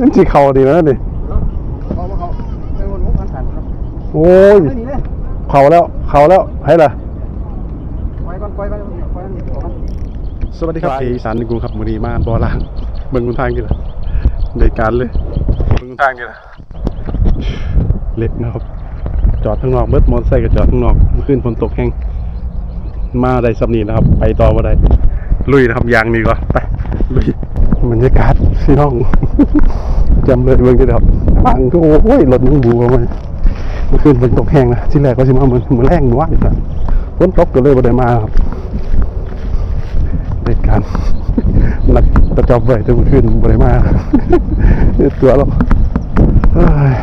นั่นจีเขาดีนะนี่เขาเขาไปวนมุกพันสันโอ้ยไม่หนีเลยเขาแล้วเขาแล้วให้ล่ะปล่อยก่อนปล่อยก่อนปล่อยก่อนออกมาสวัสดีครับที่อีสานกรุงครับมือนี้มาบ่อล่างเบิ่งบนทางกี่ล่ะได้การเลยเบิ่งบนทางกี่ล่ะเล็กนะครับ จอดข้างนอกเบิดมอเตอร์ไซค์ก็จอดข้างนอกเมื่อคืนฝนตกแห้งมาได้สับนีนะครับ ไปต่อว่าได้ลุยนะครับยางนี้ก็ไปลุย บรรยากาศพี่น้อง จำเลยเบิ่งกันครับฟังก็โอ้ยรถมึงบูมาเมื่อคืนฝนตกแห้งนะที่แรกก็สิมาเหมือนเหมือนแรงหนูว่าอีกนะฝนตกก็เลยบ่ได้มาครับเหตุการณ์นักประจอบไว้จนขึ้นบริมาตัวเรา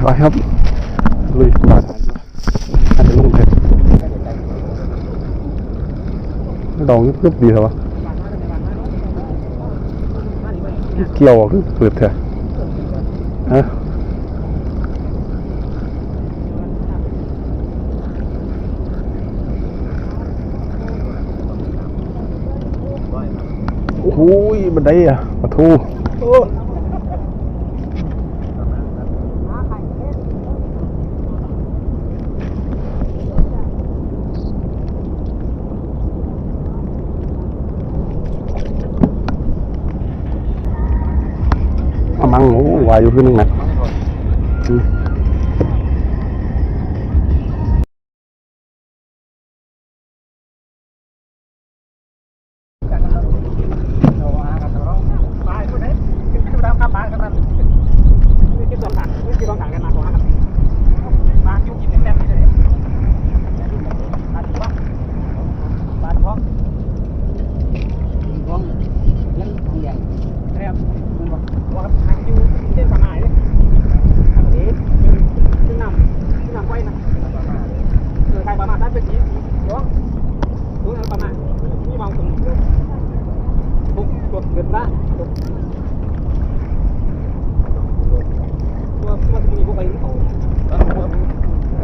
ไปครับลุยบาดอาจจะลงเผ็ดดองกึบดีเหรอวะ เกี่ยวอะคือเปิดแท้ฮะโอ้ยบันไดอะปะทูอามังโอ้ วายอยู่ขึ้นนึงนะอืม เราหากันเราตายคนไหนดูดาวข้ามบ้านกันนั่นนี่คิดสองถังนี่คิดสองถังกันมาสองถังกันบ้านอยู่กินแซ่บนี่เลยบ้านท้องบ้านท้องท้องยังท้องใหญ่แซ่บมันบอกว่าทางอยู่เส้นประมาณนี้ทางนี้ขึ้นนำขึ้นนำไว้นะเออใครประมาณนั้นเป็นสีท้องดูนะประมาณนี่มองตรงนี้เลย ปุ๊บกดเกิดละตัวตัวตัวมีพวกไปเข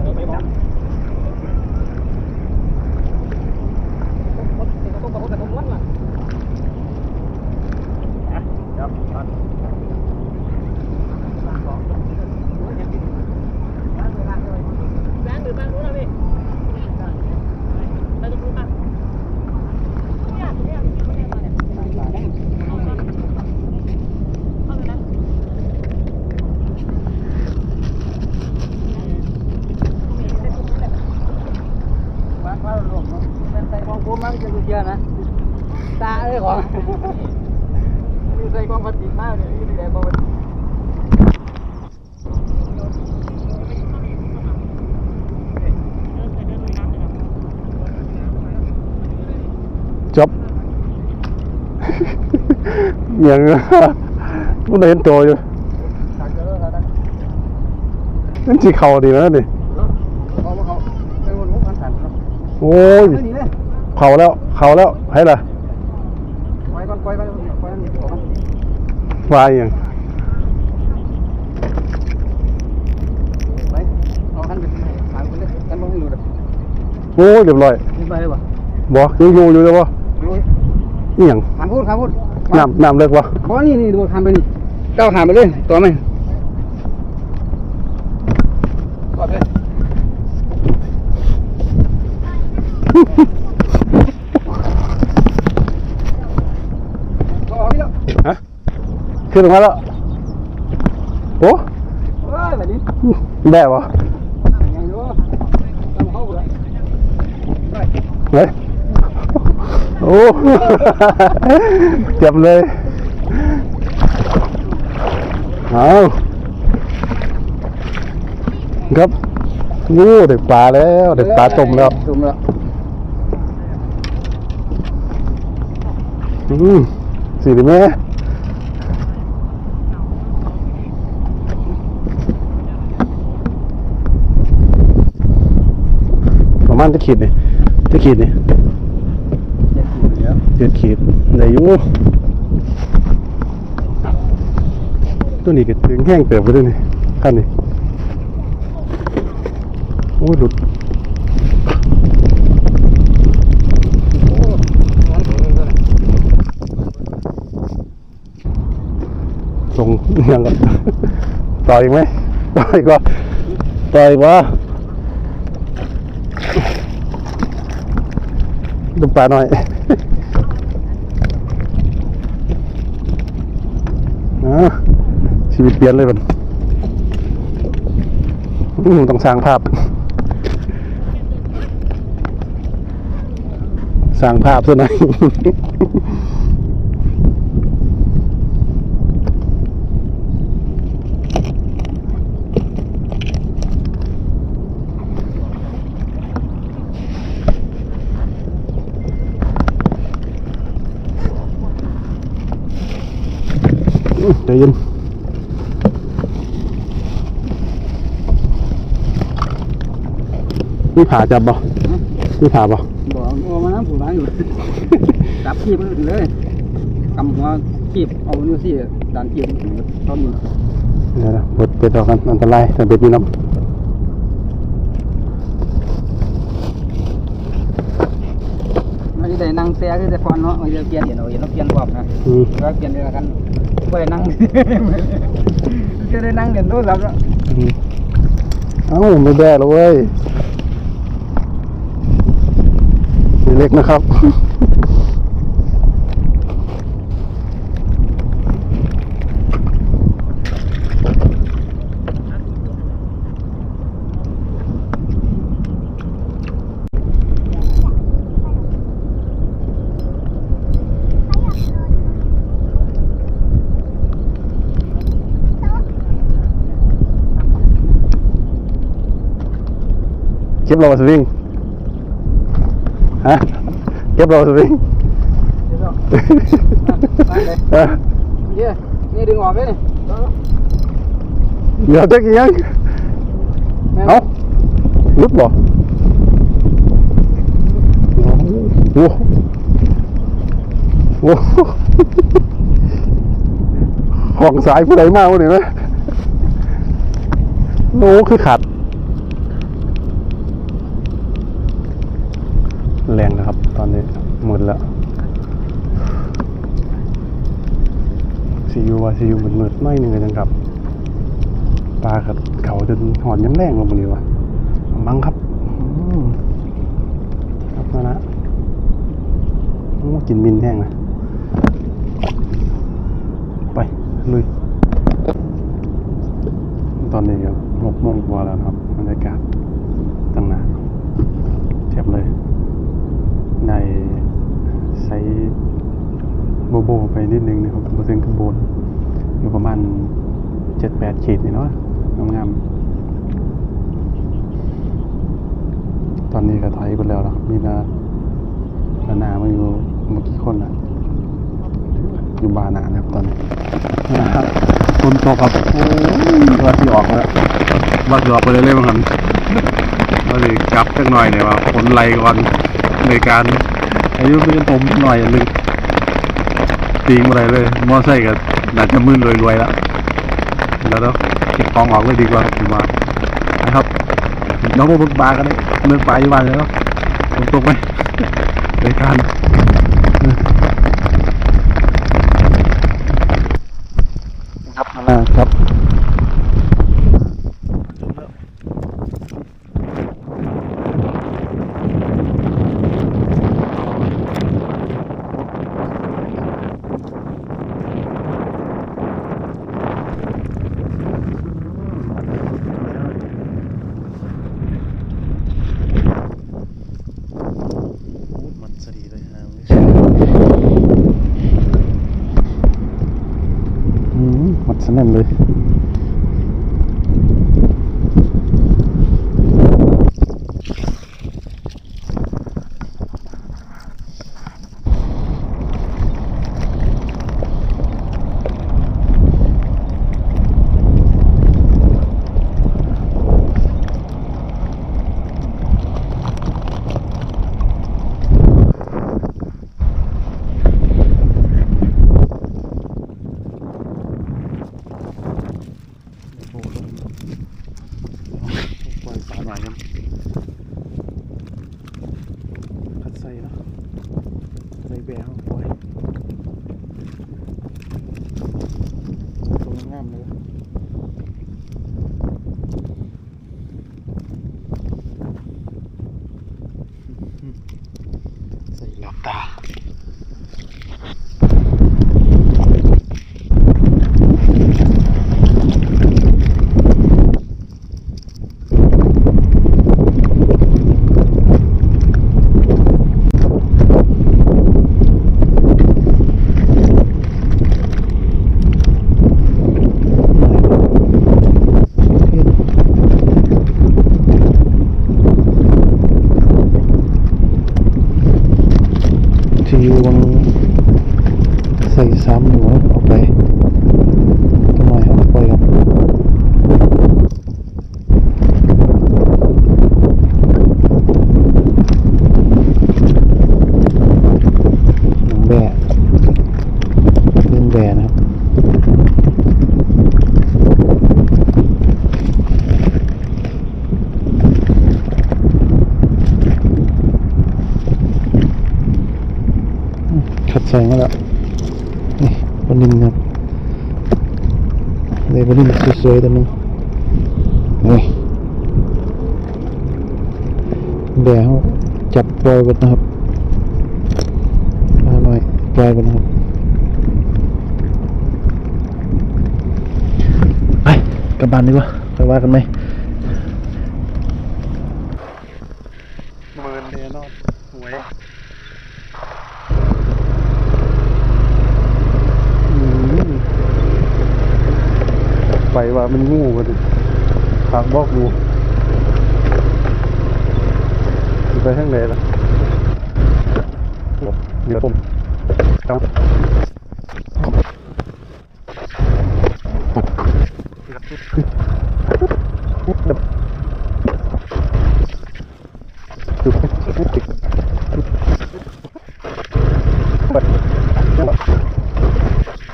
าไปบอกต้องบอกแต่ต้องวัดล่ะครับแบงค์หรือแบงค์รู้แล้วพี่เราจะรู้ป่ะ มามาหลวงเป็นใส่กองกูมันจะดูเยอะนะ ตาเอ้ยของ มีใส่กองพัดดีมากเลยนี่แหละกองพัดจบอย่างมันเห็นตัวอยู่ตักเจอแล้วนะนั่นจีเขาดีนะนี่เขาเขาไปวนมุกพันสันครับโอ้ยไม่หนีเลยเขาแล้ว เขาแล้วให้ล่ะปล่อยก่อนปล่อยก่อนปล่อยก่อนออกมาวายอย่างไปเอาขันไปทางไปเลยกันมองอยู่เลยโอ้ยเรียบร้อยนี่ไปเลยป่ะบอกยังอยู่อยู่เลยวะดูนี่อย่างขามพูดขามพูดน้ำน้ำเลิกวะบอนี่นี่ดูขามไปนี่ก้าวขามไปเลยตัวไหมกอดเลยต่อพี่แล้ว ฮะ ขึ้นมาแล้ว โอ้เฮ้ยแบบนี้ได้ปะยังอยู่ต้องเข้าเลยได้เฮ้ยโอ้เจ็บเลยเอาครับวู้เด็กปลาแล้วเด็กปลาต้มแล้วต้มแล้วอืมสี่ดิแม่ ประมาณจะขีดนี่จะขีดนี่เจ็ดขีดได้อยู่ตัวนี้ก็ถึงแห้งเติบไปด้วยนี่ขั้นนี้โอ้ยหลุดส่งยังก็ต่ออีกไหมต่ออีกว่าต่ออีกว่า ดูปลาหน่อยอชีวิตเปลี่ยนเลยมันต้องสร้างภาพ สร้างภาพซะหน่อย ใจเย็นมีผ่าจับบ่มีผ่าบ่บอกเอามาน้ำผูร้านอยู่ จับขีบมันเลยกำหัวขีบเอานิ้วซี่ดันขีบมันถึงเข้ามือเดี๋ยวนะเปิดเปิดออกกันอันตรายแต่เบ็ดมีน้มันจะได้นั่งแซ่คือแต่ก่อนเนาะมันจะเปลี่ยนเดี๋ยวเราเห็นเราเปลี่ยนความนะำอืมเราเปลี่ยนเดียวกัน ไปนั่ง จะได้นั่งเด่นโทรศัพท์แล้วเอ้าไม่ได้แล้วเว้ยเล็กนะครับ เก็บเราสวิงฮะเก็บเราสวิงเดี๋ยวเราไปเลยอะเดี๋ยวนี่ดึงออกเลยนี่เดี๋ยวจะกี่ยังแม่นเอ้าลุกบ่โอ้โหโอ้โหของสายผู้ใดมากวะเนี่ยนะโอ้คือขัด แรงนะครับ ตอนนี้หมดแล้วซียูว่าซียูมืดๆหน้อยหนึงเลยนะครับปลาครับเขาจนหอนย้ำแรงลงมาดีวะมั้งครับครับมาละโอ้กินมินแห้งนะไปลุยตอนนี้ครับหกโมงกว่าแล้วครับบรรยากาศตั้งนานเทียบเลย ในใช้โบโบไปนิดนึงนะครับมาถึงข้างบนอยู่ประมาณเจ็ดแปดขีดนี่เนาะงามๆตอนนี้ก็ถอยไปแล้วนะมีนานานามาอยู่เมื่อกี้คนอะอยู่บานานะครับตอนนี้นะครับคนโตครับโอ้ยว่าที่ออกแล้วว่าที่ออกไปเรื่อยๆมั้งครับเราจะกลับจักหน่อยเนี่ยว่าผลไหลก่อน ในการ อายุเป็นผมหน่อยหนึงตีงอะไรเลย มอไซค์ก็น่าจะมื่นรวยๆแล้วแล้วเราเก็บของออกเลยดีกว่าผมว่านะครับน้องโบบึกบากันเลยเมือกปลาอยู่บ้านแล้วผมตกไหมในการครับมาแล้วครับ มันสดีเลยฮะอืมหมดสนั่นเลยโอ้โหปล่อยปลาหน่อยครับคัดใส่เนาะใส่แบวปล่อยตรง ตา ที่วังใส่สามหนูออกไปก็หน่อยเอาไปครับหนังแบะเล่นแบะนะครับ ขัดใส่มาแล้วนี่บนินครับเลยบนินสวยๆตัวหนึงนี่แบะเขาจับปล่อยไปนะครับมาหน่อยปล่อยไปนะครับไปกลับบ้านดีกว่าไปว่ากันไหมหมื่นแน่นอนหวยอืมไป ว่ามันงูกันดิทางบอกงูไปทางไหนล่ะเดี๋ยวผมเอา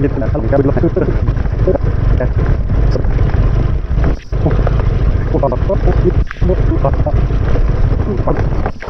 ยึดนะทำกั